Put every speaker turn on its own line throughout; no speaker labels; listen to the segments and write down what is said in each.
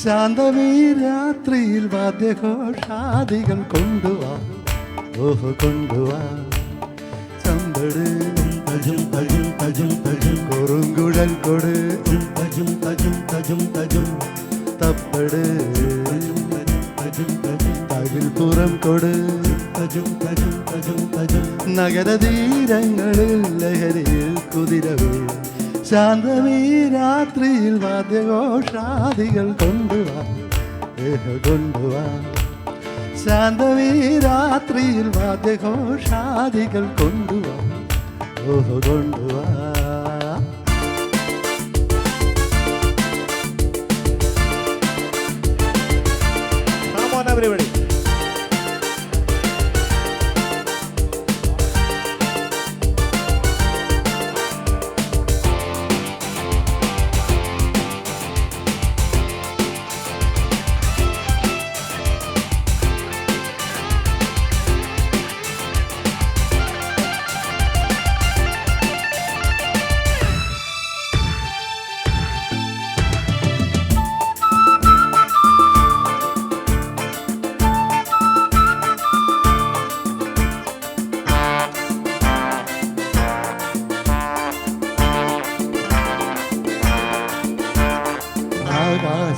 ശാന്തമീ രാത്രിയിൽ വാദ്യഘോഷാദികൾ കൊണ്ടുവാ ഓഹ് കൊണ്ടുവാ ചമ്പട്
തജും തജും തജും തജും
കുറുങ്കുഴൽ കൊട്
തജും തജും തജും തജും
തപ്പട് തകിൽ പുറം കൊടു നഗരതീരങ്ങളിൽ ലഹരിയിൽ കുതിരവേ. ശാന്തമീ രാത്രിയിൽ വാദ്യഘോഷാദികൾ കൊണ്ടുവാ. കൊണ്ടുവാ. ശാന്തമീ രാത്രിയിൽ വാദ്യഘോഷാദികൾ കൊണ്ടുവാ. ഓഹോ കൊണ്ടുവാ.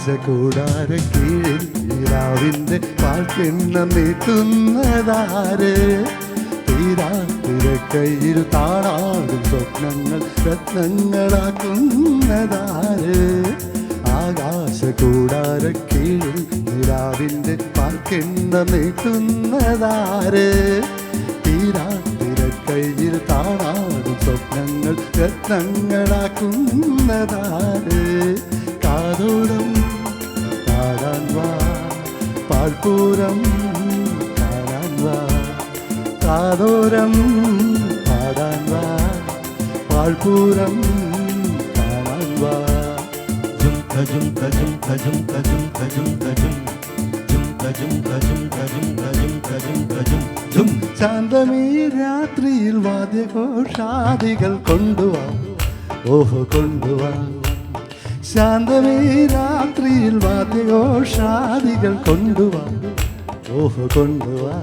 രാജകൂടാര കീഴിൽ രാവിന്റെ പാൽക്കിണ്ണമെത്തുന്നതാര് തീരാത്തിരക്കയിൽ താടാടും സ്വപ്നങ്ങൾ രത്നങ്ങളാക്കുന്നതാര്. ആകാശകൂടാര കീഴിൽ രാവിന്റെ പാൽക്കിണ്ണമെത്തുന്നതാര് തീരാത്തിരക്കയിൽ താടാടും സ്വപ്നങ്ങൾ രത്നങ്ങളാക്കുന്നതാര്. കാതോടം കാണാൻ കാതോരം പാടാൻ വാ രാത്രിയിൽ വാദ്യഘോഷാദികൾ കൊണ്ടുവാ ഓഹോ കൊണ്ടുവാ ശാന്തമീ രാത്രിയിൽ വാദ്യഘോഷാദികൾ കൊണ്ടുവാ. ഓഹ് കൊണ്ടുവാ.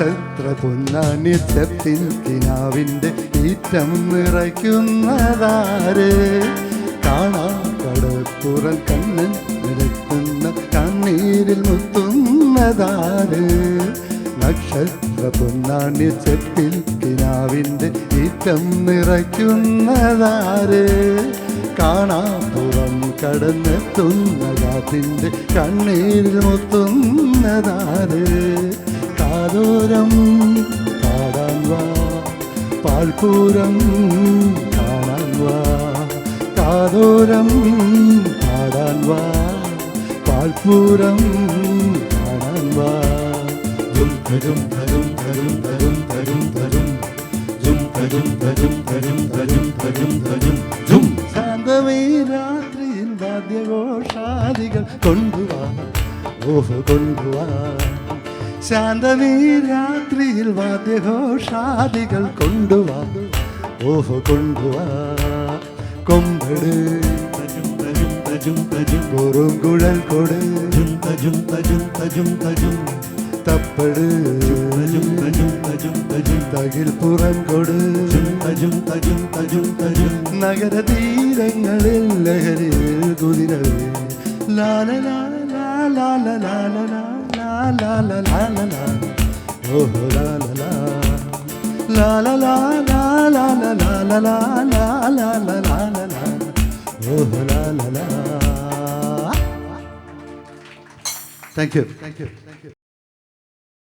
നക്ഷത്ര പൊന്നാണ്യത്തിൽ കിനാവിന്റെ ഈറ്റം നിറയ്ക്കുന്നതാര്? കാണാ കടപ്പുറം കണ്ണൻ നിരക്കുന്ന കണ്ണീരിൽ മുത്തുന്നതാര്? നക്ഷത്ര പൊന്നാനിത്യത്തിൽ കിനാവിന്റെ ഈറ്റം നിറയ്ക്കുന്നതാര്? കാണാപ്പുറം കടന്നെത്തുന്ന കാറ്റിന്റെ കണ്ണീരിൽ മുത്തുന്നതാര്? പാതോരം പാടാൻ വാ പാൽപൂരം കാണാൻ വാ കാതോരം പാടാൻ വാ പാൽപൂരം കാണാൻ വാ
ജും ധരും ധരും ധരും ധരും ധരും ധരും ജും ധരും ധരും ധരും ധരും ധരും ധരും ജും.
ശാന്തമേ രാത്രിയിൽ വാദ്യഘോഷാദികൾ കൊണ്ടുവാ. ഓഹ് കൊണ്ടുവാ. ശാന്തമീ രാത്രിയിൽ വാദ്യഘോഷാദികൾ കൊണ്ടുവാ. ഓഹോ കൊണ്ടുവാ. കൊമ്പട്. കുറുങ്കുഴൽ കൊട്. തപ്പട്. പുറം കൊട്.
നഗര
തീരങ്ങളിൽ ലഹരിയിൽ കുതിരവേ. Lala Lala Lala Lala Lala la la la la la oh la la la la la la la la la la la la la la la la la oh la la la thank you thank you